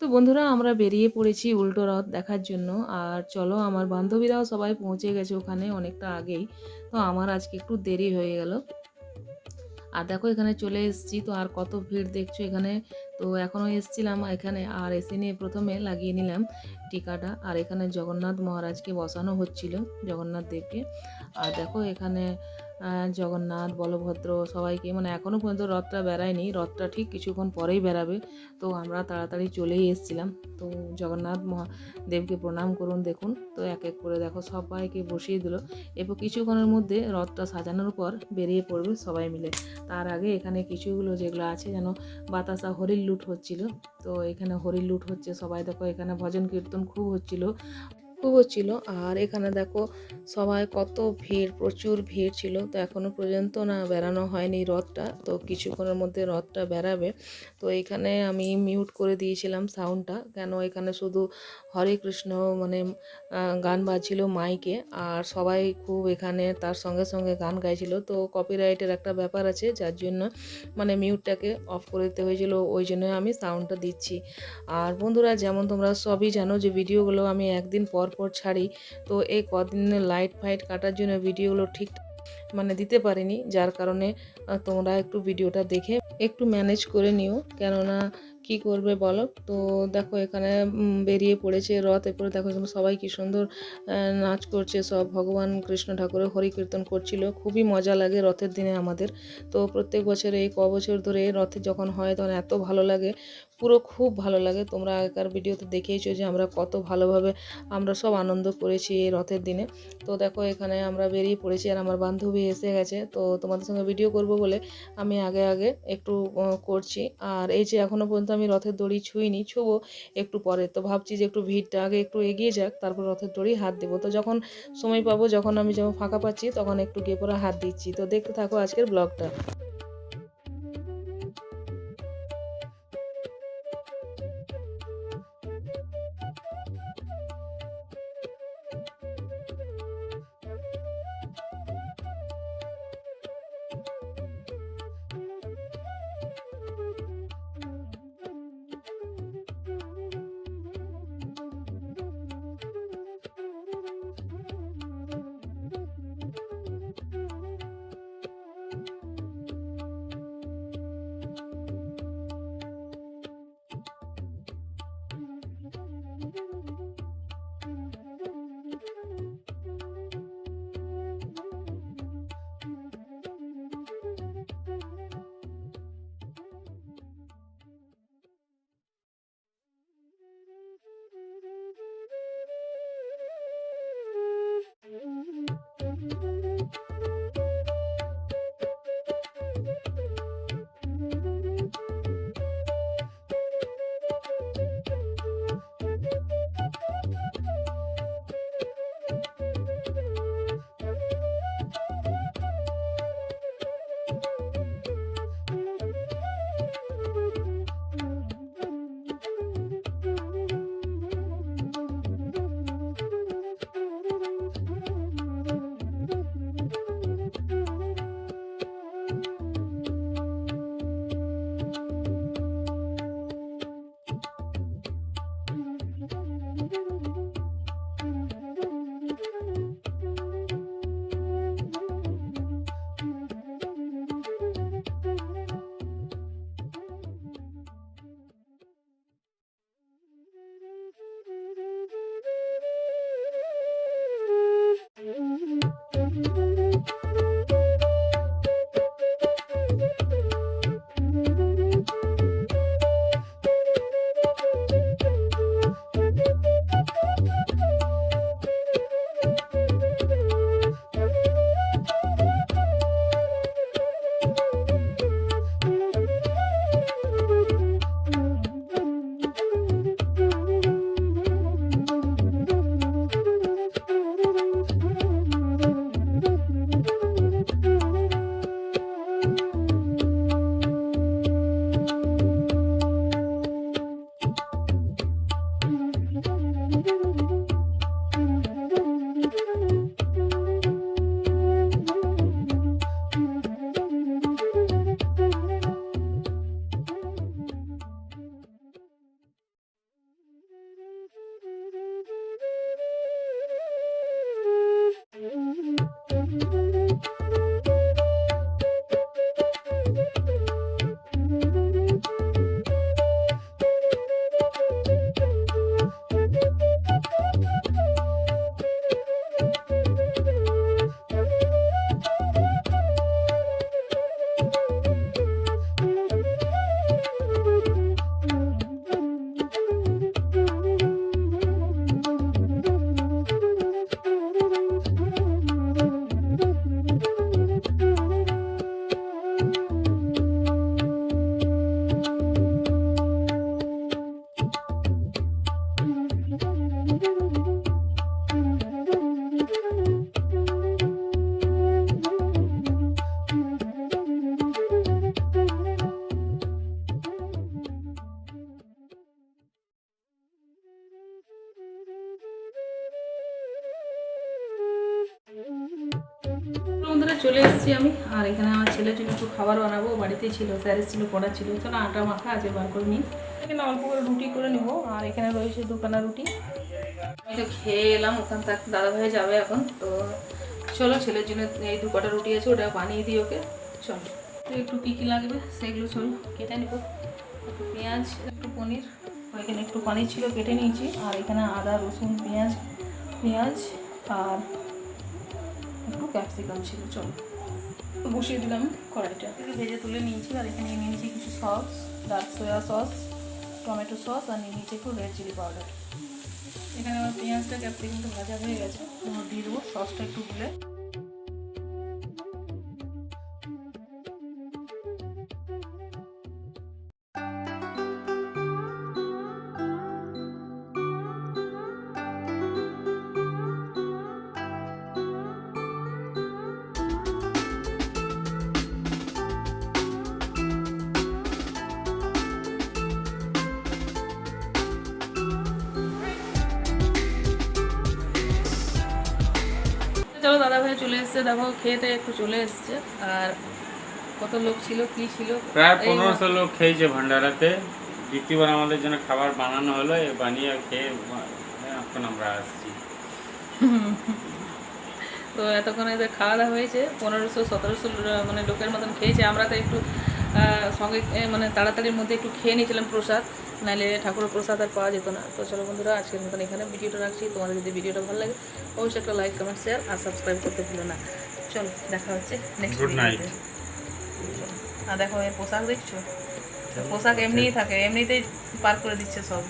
তো বন্ধুরা, আমরা বেরিয়ে পড়েছি উল্টো রথ দেখার জন্য। আর চলো, আমার বান্ধবীরাও সবাই পৌঁছে গেছে ওখানে অনেকটা আগেই। তো আমার আজকে একটু দেরি হয়ে গেল। আর দেখো, এখানে চলে এসেছি। তো আর কত ভিড় দেখছ এখানে? তো এখনও এসছিলাম এখানে। আর এসে নিয়ে প্রথমে লাগিয়ে নিলাম টিকাটা। আর এখানে জগন্নাথ মহারাজকে বসানো হচ্ছিল, জগন্নাথ দেবকে। আর দেখো, এখানে জগন্নাথ, বলভদ্র সবাইকে মানে এখনও পর্যন্ত রথটা বেড়ায়নি, রথটা ঠিক কিছুক্ষণ পরেই বেরাবে তো আমরা তাড়াতাড়ি চলেই এসেছিলাম। তো জগন্নাথ মহাদেবকে প্রণাম করুন, দেখুন। তো এক এক করে দেখো, সবাইকে বসিয়ে দিল। এরপর কিছুক্ষণের মধ্যে রথটা সাজানোর পর বেরিয়ে পড়বে সবাই মিলে। তার আগে এখানে কিছুগুলো যেগুলো আছে, যেন বাতাসা হরির লুট হচ্ছিল। তো এখানে হরির লুট হচ্ছে, সবাই দেখো এখানে ভজন কীর্তন খুব হচ্ছিল। খুব হচ্ছিল আর এখানে দেখো সবাই কত ভিড়, প্রচুর ভিড় ছিল। তো এখনও পর্যন্ত না বেড়ানো হয়নি রথটা। তো কিছুক্ষণের মধ্যে রথটা বেরাবে তো এখানে আমি মিউট করে দিয়েছিলাম সাউন্ডটা কেন এখানে শুধু হরে কৃষ্ণ মানে গান বাজছিল মাইকে আর সবাই খুব এখানে তার সঙ্গে সঙ্গে গান গাইছিল। তো কপিরাইটের একটা ব্যাপার আছে, যার জন্য মানে মিউটটাকে অফ করে দিতে হয়েছিল। ওই জন্য আমি সাউন্ডটা দিচ্ছি। আর বন্ধুরা, যেমন তোমরা সবই জানো যে ভিডিওগুলো আমি একদিন পর পর ছাড়ি। তো এই কদিনে লাইট ফাইট কাটার জন্য ভিডিওগুলো ঠিক মানে দিতে পারিনি, যার কারণে তোমরা একটু ভিডিওটা দেখে একটু ম্যানেজ করে নিও। কেননা, কি করবে বলো? তো দেখো এখানে বেরিয়ে পড়েছে রথ, এরপরে দেখো এখানে সবাই কি সুন্দর নাচ করছে, সব ভগবান কৃষ্ণ ঠাকুরের হরি কীর্তন করছিল। খুবই মজা লাগে রথের দিনে আমাদের। তো প্রত্যেক বছর এই ক বছর ধরে রথে যখন হয় তখন এত ভালো লাগে। পুরো খুব ভালো লাগে। তোমরা আগেকার ভিডিওতে দেখেইছো যে আমরা কত ভালোভাবে আমরা সব আনন্দ করেছি এই রথের দিনে। তো দেখো এখানে আমরা বেরিয়ে পড়েছি আর আমার বান্ধবী এসে গেছে। তো তোমাদের সঙ্গে ভিডিও করব বলে আমি আগে আগে একটু করছি। আর এই যে এখনও পর্যন্ত আমি রথের দড়ি ছুঁইনি, ছুবো একটু পরে। তো ভাবছি যে একটু ভিড়টা আগে একটু এগিয়ে যাক, তারপর রথের দড়ি হাত দেবো। তো যখন সময় পাবো, যখন আমি যখন ফাঁকা পাচ্ছি, তখন একটু গিয়ে পরে হাত দিচ্ছি। তো দেখতে থাকো আজকের ব্লগটা। চলে এসেছি আমি। আর এখানে আমার ছেলের জন্য একটু খাবার বানাবো। বাড়িতেই ছিল স্যারের ছিল পড়া ছিল। চলো আটা মাখা আছে বার করে নিই। এখানে অল্প করে রুটি করে নেব। আর এখানে রয়েছে দুখানা রুটি। আমি তো খেয়ে এলাম, ওখান থেকে দাদা ভাই যাবে এখন। তো চলো, ছেলের জন্য এই দু কটা রুটি আছে, ওটা বানিয়ে দিই ওকে। চলো। একটু কী কী লাগবে, সেগুলো চলো, কেটে নেব। একটু পেঁয়াজ, একটু পনির। এখানে একটু পনির ছিল, কেটে নিয়েছি। আর এখানে আদা, রসুন, পেঁয়াজ পেঁয়াজ, আর ক্যাপসিকাম ছিল, চল। বসিয়ে দিলাম কড়াইটা। ভেজে তুলে নিয়েছি, আর এখানে নিয়ে নিয়েছি কিছু sauce dark soya sauce tomato sauce আর নিয়ে নিয়েছি একটু রেড চিলি পাউডার এখানে আমার পেঁয়াজটা ক্যাপসিকামটা ভাজা হয়ে গেছে দিয়ে দেবো সসটা একটু গুলে চলো দাদা ভাই চলে এসছে। দেখো খেতে একটু চলে এসছে। আর কত লোক ছিল কি ছিল? প্রায় পনেরোশো লোক খেয়েছে ভান্ডারাতে। দ্বিতীয়বার আমাদের জন্য খাবার বানানো হলো এ বানিয়ে খেয়ে এখন আমরা আসছি। তো এতক্ষণ এদের খাওয়া দাওয়া হয়েছে। পনেরোশো সতেরোশো মানে লোকের মতন খেয়েছে। আমরা তো একটু সঙ্গে মানে তাড়াতাড়ির মধ্যে একটু খেয়ে নিয়েছিলাম প্রসাদ নাহলে ঠাকুরের প্রসাদ আর পাওয়া যেত না। তো চলো বন্ধুরা আজকের মতন এখানে ভিডিওটা রাখছি। তোমাদের যদি ভিডিওটা ভালো লাগে অবশ্যই একটা লাইক কমেন্ট শেয়ার আর সাবস্ক্রাইব করতে ভুলো না। চলো দেখা হচ্ছে নেক্সট গুড নাইট আর দেখো এর পোশাক দেখছ? পোশাক এমনিই থাকে এমনিতেই পার করে দিচ্ছে সব।